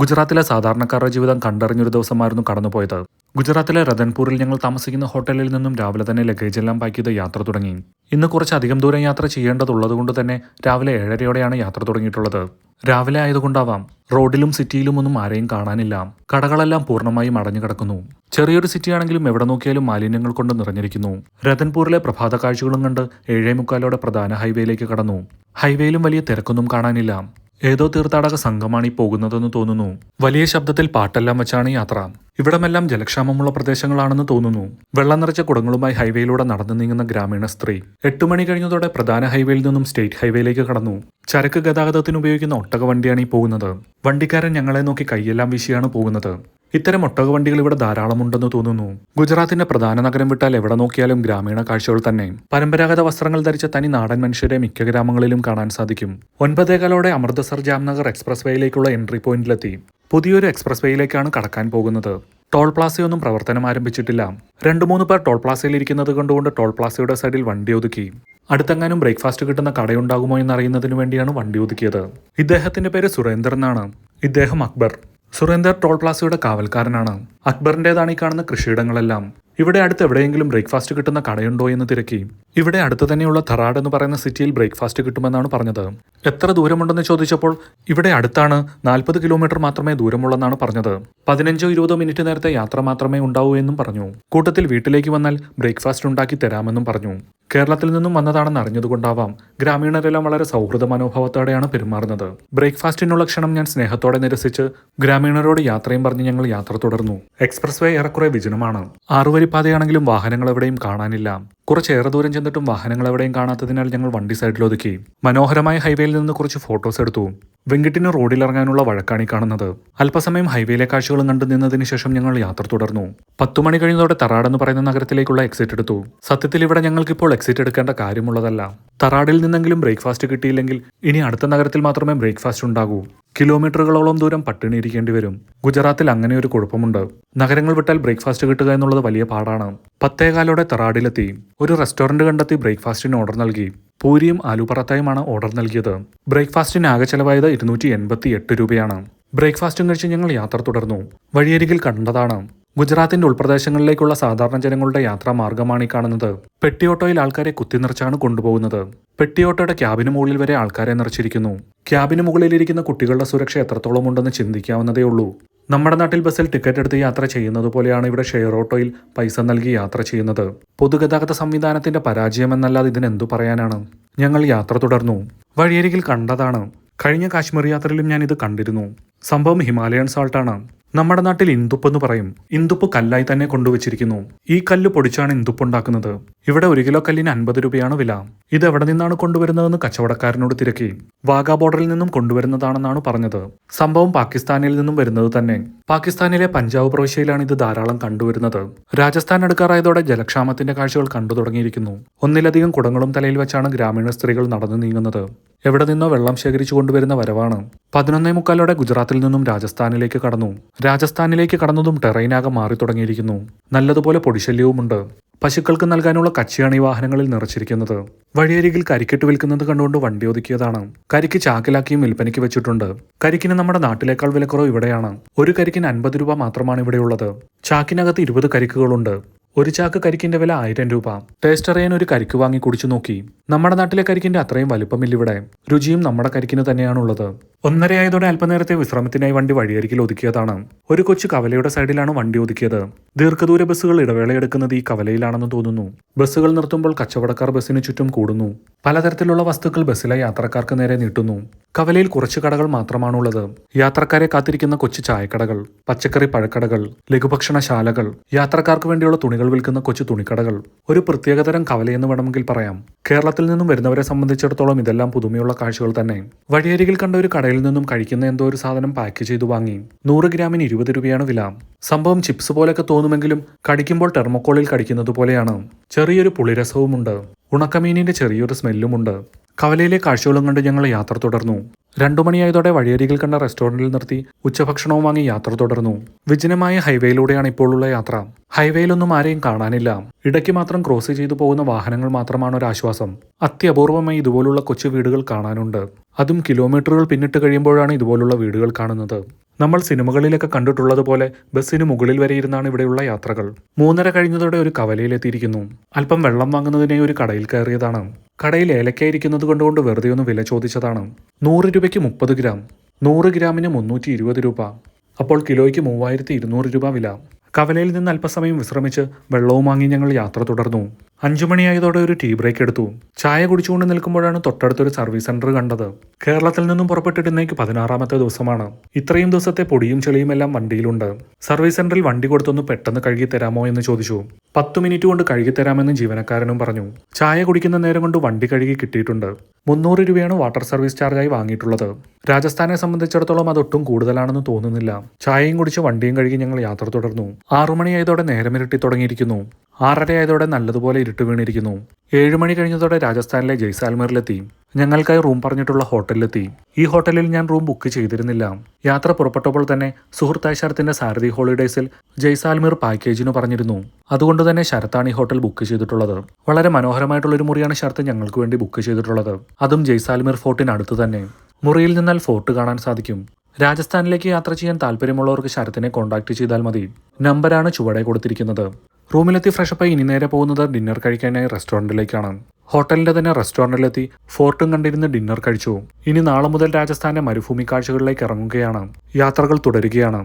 ഗുജറാത്തിലെ സാധാരണക്കാരുടെ ജീവിതം കണ്ടറിഞ്ഞൊരു ദിവസമായിരുന്നു കടന്നുപോയത്. ഗുജറാത്തിലെ രതൻപൂരിൽ ഞങ്ങൾ താമസിക്കുന്ന ഹോട്ടലിൽ നിന്നും രാവിലെ തന്നെ ലഗേജ് എല്ലാം പാക്ക് ചെയ്ത് യാത്ര തുടങ്ങി. ഇന്ന് കുറച്ചധികം ദൂരം യാത്ര ചെയ്യേണ്ടതുള്ളതുകൊണ്ട് തന്നെ രാവിലെ ഏഴരയോടെയാണ് യാത്ര തുടങ്ങിയിട്ടുള്ളത്. രാവിലെ ആയതുകൊണ്ടാവാം റോഡിലും സിറ്റിയിലും ഒന്നും ആരെയും കാണാനില്ല. കടകളെല്ലാം പൂർണമായും അടഞ്ഞു കിടക്കുന്നു. ചെറിയൊരു സിറ്റിയാണെങ്കിലും എവിടെ നോക്കിയാലും മാലിന്യങ്ങൾ കൊണ്ട് നിറഞ്ഞിരിക്കുന്നു. രതൻപൂരിലെ പ്രഭാത കാഴ്ചകളും കണ്ട് ഏഴേ മുക്കാലോടെ പ്രധാന ഹൈവേയിലേക്ക് കടന്നു. ഹൈവേയിലും വലിയ തിരക്കൊന്നും കാണാനില്ല. ഏതോ തീർത്ഥാടക സംഘമാണ് ഈ പോകുന്നതെന്ന് തോന്നുന്നു. വലിയ ശബ്ദത്തിൽ പാട്ടെല്ലാം വെച്ചാണ് യാത്ര. ഇവിടമെല്ലാം ജലക്ഷാമമുള്ള പ്രദേശങ്ങളാണെന്ന് തോന്നുന്നു. വെള്ളം നിറച്ച കുടങ്ങളുമായി ഹൈവേയിലൂടെ നടന്നു നീങ്ങുന്ന ഗ്രാമീണ സ്ത്രീ എട്ട് മണി കഴിഞ്ഞതോടെ പ്രധാന ഹൈവേയിൽ നിന്നും സ്റ്റേറ്റ് ഹൈവേയിലേക്ക് കടന്നു. ചരക്ക് ഗതാഗതത്തിന് ഉപയോഗിക്കുന്ന ഒട്ടക വണ്ടിയാണ് ഈ പോകുന്നത്. വണ്ടിക്കാരൻ ഞങ്ങളെ നോക്കി കൈയെല്ലാം വീശിയാണ് പോകുന്നത്. ഇത്തരം ഒട്ടക വണ്ടികൾ ഇവിടെ ധാരാളമുണ്ടെന്ന് തോന്നുന്നു. ഗുജറാത്തിന്റെ പ്രധാന നഗരം വിട്ടാൽ എവിടെ നോക്കിയാലും ഗ്രാമീണ കാഴ്ചകൾ തന്നെ. പരമ്പരാഗത വസ്ത്രങ്ങൾ ധരിച്ച തനി നാടൻ മനുഷ്യരെ മിക്ക ഗ്രാമങ്ങളിലും കാണാൻ സാധിക്കും. ഒൻപതേകാലോടെ അമൃതസർ ജാംനഗർ എക്സ്പ്രസ് വേയിലേക്കുള്ള എൻട്രി പോയിന്റിലെത്തി. പുതിയൊരു എക്സ്പ്രസ് വേയിലേക്കാണ് കടക്കാൻ പോകുന്നത്. ടോൾ പ്ലാസയൊന്നും പ്രവർത്തനം ആരംഭിച്ചിട്ടില്ല. രണ്ടു മൂന്ന് പേർ ടോൾ പ്ലാസയിൽ ഇരിക്കുന്നത് കണ്ടുകൊണ്ട് ടോൾ പ്ലാസയുടെ സൈഡിൽ വണ്ടി ഒതുക്കി. അടുത്തെങ്ങാനും ബ്രേക്ക്ഫാസ്റ്റ് കിട്ടുന്ന കടയുണ്ടാകുമോ എന്നറിയുന്നതിന് വേണ്ടിയാണ് വണ്ടി ഒതുക്കിയത്. ഇദ്ദേഹത്തിന്റെ പേര് സുരേന്ദ്രൻ എന്നാണ്. ഇദ്ദേഹം അക്ബർ. സുരേന്ദർ ടോൾ പ്ലാസയുടെ കാവൽക്കാരനാണ്. അക്ബറിന്റേതാണ് ഈ കാണുന്ന കൃഷിയിടങ്ങളെല്ലാം. ഇവിടെ അടുത്ത് എവിടെയെങ്കിലും ബ്രേക്ക്ഫാസ്റ്റ് കിട്ടുന്ന കടയുണ്ടോ എന്ന് തിരക്കി. ഇവിടെ അടുത്ത് തന്നെയുള്ള ധറാഡ് എന്ന് പറയുന്ന സിറ്റിയിൽ ബ്രേക്ക്ഫാസ്റ്റ് കിട്ടുമെന്നാണ് പറഞ്ഞത്. എത്ര ദൂരമുണ്ടെന്ന് ചോദിച്ചപ്പോൾ ഇവിടെ അടുത്താണ് നാൽപ്പത് കിലോമീറ്റർ മാത്രമേ ദൂരമുള്ളെന്നാണ് പറഞ്ഞത്. പതിനഞ്ചോ ഇരുപതോ മിനിറ്റ് നേരത്തെ യാത്ര മാത്രമേ ഉണ്ടാവൂ എന്നും പറഞ്ഞു. കൂട്ടത്തിൽ വീട്ടിലേക്ക് വന്നാൽ ബ്രേക്ക്ഫാസ്റ്റ് ഉണ്ടാക്കി തരാമെന്നും പറഞ്ഞു. കേരളത്തിൽ നിന്നും വന്നതാണെന്ന് അറിഞ്ഞതുകൊണ്ടാവാം ഗ്രാമീണരെല്ലാം വളരെ സൗഹൃദ മനോഭാവത്തോടെയാണ് പെരുമാറുന്നത്. ബ്രേക്ക്ഫാസ്റ്റിനുള്ള ക്ഷണം ഞാൻ സ്നേഹത്തോടെ നിരസിച്ച് ഗ്രാമീണരോട് യാത്രയും പറഞ്ഞ് ഞങ്ങൾ യാത്ര തുടർന്നു. എക്സ്പ്രസ് വേ ഏറെക്കുറെ വിജനമാണ്. ആറുവരിപ്പാതയാണെങ്കിലും വാഹനങ്ങൾ എവിടെയും കാണാനില്ല. കുറച്ചേറെ ദൂരം ചെന്നിട്ടും വാഹനങ്ങൾ എവിടെയും കാണാത്തതിനാൽ ഞങ്ങൾ വണ്ടി സൈഡിൽ ഒതുക്കി മനോഹരമായ ഹൈവേയിൽ നിന്ന് കുറച്ച് ഫോട്ടോസ് എടുത്തു. വെങ്കിട്ടിന് റോഡിലിറങ്ങാനുള്ള വഴക്കാണ് ഈ കാണുന്നത്. അല്പസമയം ഹൈവേയിലെ കാഴ്ചകളും കണ്ടു നിന്നതിന് ശേഷം ഞങ്ങൾ യാത്ര തുടർന്നു. പത്തു മണി കഴിഞ്ഞതോടെ തറാട് എന്ന് പറയുന്ന നഗരത്തിലേക്കുള്ള എക്സിറ്റ് എടുത്തു. സത്യത്തിൽ ഇവിടെ ഞങ്ങൾക്കിപ്പോൾ എക്സിറ്റ് എടുക്കേണ്ട കാര്യമുള്ളതല്ല. തറാഡിൽ നിന്നെങ്കിലും ബ്രേക്ക്ഫാസ്റ്റ് കിട്ടിയില്ലെങ്കിൽ ഇനി അടുത്ത നഗരത്തിൽ മാത്രമേ ബ്രേക്ക്ഫാസ്റ്റ് ഉണ്ടാകൂ. കിലോമീറ്ററുകളോളം ദൂരം പട്ടിണി ഇരിക്കേണ്ടി വരും. ഗുജറാത്തിൽ അങ്ങനെ ഒരു കുഴപ്പമുണ്ട്. നഗരങ്ങൾ വിട്ടാൽ ബ്രേക്ക്ഫാസ്റ്റ് കിട്ടുക എന്നുള്ളത് വലിയ പാടാണ്. പത്തേകാലോടെ തറാഡിലെത്തി. ഒരു റെസ്റ്റോറന്റ് കണ്ടെത്തി ബ്രേക്ക്ഫാസ്റ്റിന് ഓർഡർ നൽകി. പൂരിയും ആലു ഓർഡർ നൽകിയത്. ബ്രേക്ക്ഫാസ്റ്റിന് ആകെ ചെലവായത് ഇരുന്നൂറ്റി എൺപത്തി എട്ട് രൂപയാണ്. ബ്രേക്ക്ഫാസ്റ്റും കഴിച്ച് ഞങ്ങൾ യാത്ര തുടർന്നു. വഴിയരികിൽ കണ്ടതാണ്. ഗുജറാത്തിന്റെ ഉൾപ്രദേശങ്ങളിലേക്കുള്ള സാധാരണ ജനങ്ങളുടെ യാത്രാ മാർഗമാണ് ഈ കാണുന്നത്. പെട്ടിയോട്ടോയിൽ ആൾക്കാരെ കുത്തിനിറച്ചാണ് കൊണ്ടുപോകുന്നത്. പെട്ടിയോട്ടോയുടെ ക്യാബിന് മുകളിൽ വരെ ആൾക്കാരെ നിറച്ചിരിക്കുന്നു. ക്യാബിന് മുകളിലിരിക്കുന്ന കുട്ടികളുടെ സുരക്ഷ എത്രത്തോളം ഉണ്ടെന്ന് ചിന്തിക്കാവുന്നതേ ഉള്ളൂ നമ്മുടെ നാട്ടിൽ ബസ്സിൽ ടിക്കറ്റ് എടുത്ത് യാത്ര ചെയ്യുന്നത് പോലെയാണ് ഇവിടെ ഷെയർ ഓട്ടോയിൽ പൈസ നൽകി യാത്ര ചെയ്യുന്നത്. പൊതുഗതാഗത സംവിധാനത്തിന്റെ പരാജയമെന്നല്ലാതെ ഇതിനെന്തു പറയാനാണ്? ഞങ്ങൾ യാത്ര തുടർന്നു. വഴിയരികിൽ കണ്ടതാണ്. കഴിഞ്ഞ കാശ്മീർ യാത്രയിലും ഞാൻ ഇത് കണ്ടിരുന്നു. സംഭവം ഹിമാലയൻ സാൾട്ടാണ്. നമ്മുടെ നാട്ടിൽ ഇന്ദുപ്പ് എന്ന് പറയും. ഇന്ദുപ്പ് കല്ലായി തന്നെ കൊണ്ടുവച്ചിരിക്കുന്നു. ഈ കല്ല് പൊടിച്ചാണ് ഇന്ദുപ്പ് ഉണ്ടാക്കുന്നത്. ഇവിടെ ഒരു കിലോ കല്ലിന് അൻപത് രൂപയാണ് വില. ഇത് എവിടെ നിന്നാണ് കൊണ്ടുവരുന്നതെന്ന് കച്ചവടക്കാരനോട് തിരക്കി. വാഗാ ബോർഡറിൽ നിന്നും കൊണ്ടുവരുന്നതാണെന്നാണ് പറഞ്ഞത്. സംഭവം പാകിസ്ഥാനിൽ നിന്നും വരുന്നത് തന്നെ. പാകിസ്ഥാനിലെ പഞ്ചാബ് പ്രവിശ്യയിലാണ് ഇത് ധാരാളം കണ്ടുവരുന്നത്. രാജസ്ഥാൻ അടുക്കാറായതോടെ ജലക്ഷാമത്തിന്റെ കാഴ്ചകൾ കണ്ടു തുടങ്ങിയിരിക്കുന്നു. ഒന്നിലധികം കുടങ്ങളും തലയിൽ വെച്ചാണ് ഗ്രാമീണ സ്ത്രീകൾ നടന്നു നീങ്ങുന്നത്. എവിടെ നിന്നോ വെള്ളം ശേഖരിച്ചു കൊണ്ടുവരുന്ന വരവാണ്. പതിനൊന്നേ മുക്കാലോടെ ഗുജറാത്തിൽ നിന്നും രാജസ്ഥാനിലേക്ക് കടന്നു. രാജസ്ഥാനിലേക്ക് കടന്നതും ടെറൈനാകെ മാറി തുടങ്ങിയിരിക്കുന്നു. നല്ലതുപോലെ പൊടിശല്യവുമുണ്ട്. പശുക്കൾക്ക് നൽകാനുള്ള കച്ചിയാണ് ഈ വാഹനങ്ങളിൽ നിറച്ചിരിക്കുന്നത്. വഴിയരികിൽ കരിക്കിട്ട് വിൽക്കുന്നത് കണ്ടുകൊണ്ട് വണ്ടി ഒതുക്കിയതാണ്. കരിക്ക് ചാക്കിലാക്കിയും വിൽപ്പനയ്ക്ക് വെച്ചിട്ടുണ്ട്. കരിക്കിന് നമ്മുടെ നാട്ടിലേക്കാൾ വിലക്കുറവ് ഇവിടെയാണ്. ഒരു കരിക്കിന് അൻപത് രൂപ മാത്രമാണ് ഇവിടെയുള്ളത്. ചാക്കിനകത്ത് ഇരുപത് കരിക്കുകളുണ്ട്. ഒരു ചാക്ക് കരിക്കിന്റെ വില ആയിരം രൂപ. ടേസ്റ്റ് അറിയാൻ ഒരു കരിക്ക് വാങ്ങി കുടിച്ചു നോക്കി. നമ്മുടെ നാട്ടിലെ കരിക്കിന്റെ അത്രയും വലുപ്പമില്ല ഇവിടെ. രുചിയും നമ്മുടെ കരിക്കിന് തന്നെയാണുള്ളത്. ഒന്നരയായതോടെ അല്പനേരത്തെ വിശ്രമത്തിനായി വണ്ടി വഴിയരികിൽ ഒതുക്കിയതാണ്. ഒരു കൊച്ചു കവലയുടെ സൈഡിലാണ് വണ്ടി ഒതുക്കിയത്. ദീർഘദൂര ബസ്സുകൾ ഇടവേളയെടുക്കുന്നത് ഈ കവലയിലാണെന്ന് തോന്നുന്നു. ബസ്സുകൾ നിർത്തുമ്പോൾ കച്ചവടക്കാർ ബസ്സിന് ചുറ്റും കൂടുന്നു. പലതരത്തിലുള്ള വസ്തുക്കൾ ബസ്സിലെ യാത്രക്കാർക്ക് നേരെ നീട്ടുന്നു. കവലയിൽ കുറച്ച് കടകൾ മാത്രമാണുള്ളത്. യാത്രക്കാരെ കാത്തിരിക്കുന്ന കൊച്ചു ചായക്കടകൾ പച്ചക്കറി പഴക്കടകൾ ലഘുഭക്ഷണശാലകൾ യാത്രക്കാർക്ക് വേണ്ടിയുള്ള തുണികൾ വിൽക്കുന്ന കൊച്ചു തുണിക്കടകൾ. ഒരു പ്രത്യേകതരം കവലയെന്ന് വേണമെങ്കിൽ പറയാം. കേരളത്തിൽ നിന്നും വരുന്നവരെ സംബന്ധിച്ചിടത്തോളം ഇതെല്ലാം പുതുമയുള്ള കാഴ്ചകൾ തന്നെ. വഴിയരികിൽ കണ്ട ഒരു കടയിൽ നിന്നും കഴിക്കുന്ന എന്തോ ഒരു സാധനം പാക്ക് ചെയ്തു വാങ്ങി. നൂറ് ഗ്രാമിന് ഇരുപത് രൂപയാണ് വില. സംഭവം ചിപ്സ് പോലെയൊക്കെ തോന്നുമെങ്കിലും കടിക്കുമ്പോൾ ടെർമോക്കോളിൽ കടിക്കുന്നത് പോലെയാണ്. ചെറിയൊരു പുളിരസവുമുണ്ട്. ഉണക്കമീനിന്റെ ചെറിയൊരു സ്മെല്ലുമുണ്ട്. കവലയിലെ കാഴ്ചകളും കണ്ട് ഞങ്ങൾ യാത്ര തുടർന്നു. രണ്ടു മണിയായതോടെ വഴിയരികിൽ കണ്ട റെസ്റ്റോറന്റിൽ നിർത്തി ഉച്ചഭക്ഷണവും വാങ്ങി യാത്ര തുടർന്നു. വിജനമായ ഹൈവേയിലൂടെയാണ് ഇപ്പോഴുള്ള യാത്ര. ഹൈവേയിലൊന്നും ആരെയും കാണാനില്ല. ഇടയ്ക്ക് മാത്രം ക്രോസ് ചെയ്തു പോകുന്ന വാഹനങ്ങൾ മാത്രമാണ് ഒരു ആശ്വാസം അത്യപൂർവമായി ഇതുപോലുള്ള കൊച്ചു വീടുകൾ കാണാനുണ്ട്. അതും കിലോമീറ്ററുകൾ പിന്നിട്ട് കഴിയുമ്പോഴാണ് ഇതുപോലുള്ള വീടുകൾ കാണുന്നത്. നമ്മൾ സിനിമകളിലൊക്കെ കണ്ടിട്ടുള്ളതുപോലെ ബസ്സിന് മുകളിൽ വരെ ഇരുന്നാണ് ഇവിടെയുള്ള യാത്രകൾ. മൂന്നര കഴിഞ്ഞതോടെ ഒരു കവലയിലെത്തിയിരിക്കുന്നു അല്പം വെള്ളം വാങ്ങുന്നതിനെ ഒരു കടയിൽ കയറിയതാണ്. കടയിൽ ഏലക്കായിരിക്കുന്നത് കൊണ്ടുകൊണ്ട് വെറുതെ ഒന്ന് വില ചോദിച്ചതാണ്. നൂറ് രൂപയ്ക്ക് മുപ്പത് ഗ്രാം നൂറ് ഗ്രാമിന് മുന്നൂറ്റി ഇരുപത് രൂപ. അപ്പോൾ കിലോയ്ക്ക് മൂവായിരത്തി ഇരുന്നൂറ് രൂപ വില. കവലയിൽ നിന്ന് അല്പസമയം വിശ്രമിച്ച് വെള്ളവും വാങ്ങി ഞങ്ങൾ യാത്ര തുടർന്നു. അഞ്ചു മണിയായതോടെ ഒരു ടീ ബ്രേക്ക് എടുത്തു. ചായ കുടിച്ചുകൊണ്ട് നിൽക്കുമ്പോഴാണ് തൊട്ടടുത്തൊരു സർവീസ് സെന്റർ കണ്ടത്. കേരളത്തിൽ നിന്നും പുറപ്പെട്ടിട്ടുന്നേക്ക് പതിനാറാമത്തെ ദിവസമാണ്. ഇത്രയും ദിവസത്തെ പൊടിയും ചെളിയും എല്ലാം വണ്ടിയിലുണ്ട്. സർവീസ് സെന്ററിൽ വണ്ടി കൊടുത്തൊന്ന് പെട്ടെന്ന് കഴുകി തരാമോ എന്ന് ചോദിച്ചു. പത്തു മിനിറ്റ് കൊണ്ട് കഴുകി തരാമെന്ന് ജീവനക്കാരനും പറഞ്ഞു. ചായ കുടിക്കുന്ന നേരം കൊണ്ട് വണ്ടി കഴുകി കിട്ടിയിട്ടുണ്ട്. മുന്നൂറ് രൂപയാണ് വാട്ടർ സർവീസ് ചാർജായി വാങ്ങിയിട്ടുള്ളത്. രാജസ്ഥാനെ സംബന്ധിച്ചിടത്തോളം അതൊട്ടും കൂടുതലാണെന്ന് തോന്നുന്നില്ല. ചായയും കുടിച്ച് വണ്ടിയും കഴുകി ഞങ്ങൾ യാത്ര തുടർന്നു. ആറുമണിയായതോടെ നേരമിരട്ടി തുടങ്ങിയിരിക്കുന്നു. ആറരയായതോടെ നല്ലതുപോലെ ഇരുട്ട് വീണിരിക്കുന്നു. ഏഴുമണി കഴിഞ്ഞതോടെ രാജസ്ഥാനിലെ ജയ്സാൽമറിലെത്തി. ഞങ്ങൾക്കായി റൂം പറഞ്ഞിട്ടുള്ള ഹോട്ടലിലെത്തി. ഈ ഹോട്ടലിൽ ഞാൻ റൂം ബുക്ക് ചെയ്തിരുന്നില്ല. യാത്ര പുറപ്പെട്ടപ്പോൾ തന്നെ സുഹൃത്തായ ശരത്തിന്റെ സാരഥി ഹോളിഡേസിൽ ജയ്സാൽമീർ പാക്കേജിന് പറഞ്ഞിരുന്നു. അതുകൊണ്ട് തന്നെ ശരത്താണ് ഈ ഹോട്ടൽ ബുക്ക് ചെയ്തിട്ടുള്ളത്. വളരെ മനോഹരമായിട്ടുള്ള ഒരു മുറിയാണ് ശരത്ത് ഞങ്ങൾക്ക് വേണ്ടി ബുക്ക് ചെയ്തിട്ടുള്ളത്. അതും ജയ്സാൽമീർ ഫോർട്ടിനടുത്ത് തന്നെ. മുറിയിൽ നിന്നാൽ ഫോർട്ട് കാണാൻ സാധിക്കും. രാജസ്ഥാനിലേക്ക് യാത്ര ചെയ്യാൻ താല്പര്യമുള്ളവർക്ക് ശരത്തിനെ കോൺടാക്ട് ചെയ്താൽ മതി. നമ്പറാണ് ചുവടെ കൊടുത്തിരിക്കുന്നത്. റൂമിലെത്തി ഫ്രഷപ്പായി ഇനി നേരെ പോകുന്നത് ഡിന്നർ കഴിക്കാനായി റെസ്റ്റോറന്റിലേക്കാണ് ഹോട്ടലിന്റെ തന്നെ റെസ്റ്റോറന്റിലെത്തി ഫോർട്ടും കണ്ടിരുന്ന് ഡിന്നർ കഴിച്ചു. ഇനി നാളെ മുതൽ രാജസ്ഥാന്റെ മരുഭൂമി കാഴ്ചകളിലേക്ക് ഇറങ്ങുകയാണ്. യാത്രകൾ തുടരുകയാണ്.